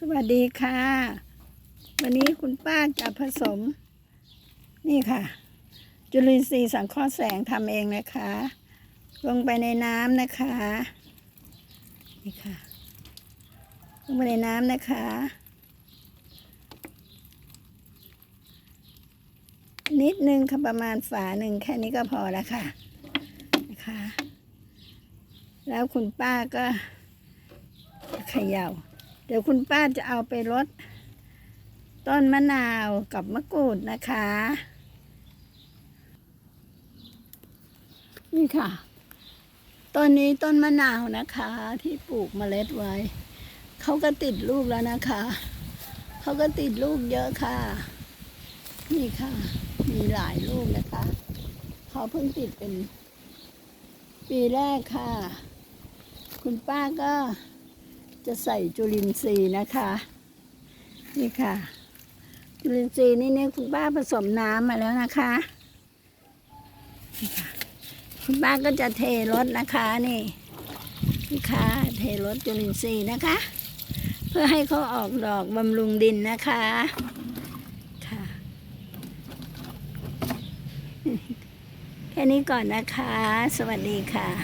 สวัสดีค่ะ วันนี้คุณป้าจะผสม นี่ค่ะ จุลินทรีย์สังเคราะห์แสงทำเองนะคะ ลงไปในน้ำนะคะ นี่ค่ะ ลงไปในน้ำนะคะ นิดนึงค่ะประมาณฝาหนึ่งแค่นี้ก็พอแล้วค่ะนะคะ แล้วคุณป้าก็เขย่า เดี๋ยวคุณป้าจะเอาไปรดต้นมะนาวกับมะกรูดนะคะ นี่ค่ะ ต้นนี้ต้นมะนาวนะคะ ที่ปลูกเมล็ดไว้ เขาก็ติดลูกแล้วนะคะ เขาก็ติดลูกเยอะค่ะ นี่ค่ะ มีหลายลูกนะคะ เขาเพิ่งติดเป็น ปีแรกค่ะ คุณป้าก็ จะใส่จุลินทรีย์นะคะ นี่ค่ะ จุลินทรีย์นี่เนี่ยคุณป้าผสมน้ำมาแล้วนะคะนี่ค่ะคุณป้าก็จะเทรถนะคะนี่นี่ค่ะเทรถจุลินทรีย์นะคะ เพื่อให้เขาออกดอกบำรุงดินนะคะค่ะ แค่นี้ก่อนนะคะ สวัสดีค่ะ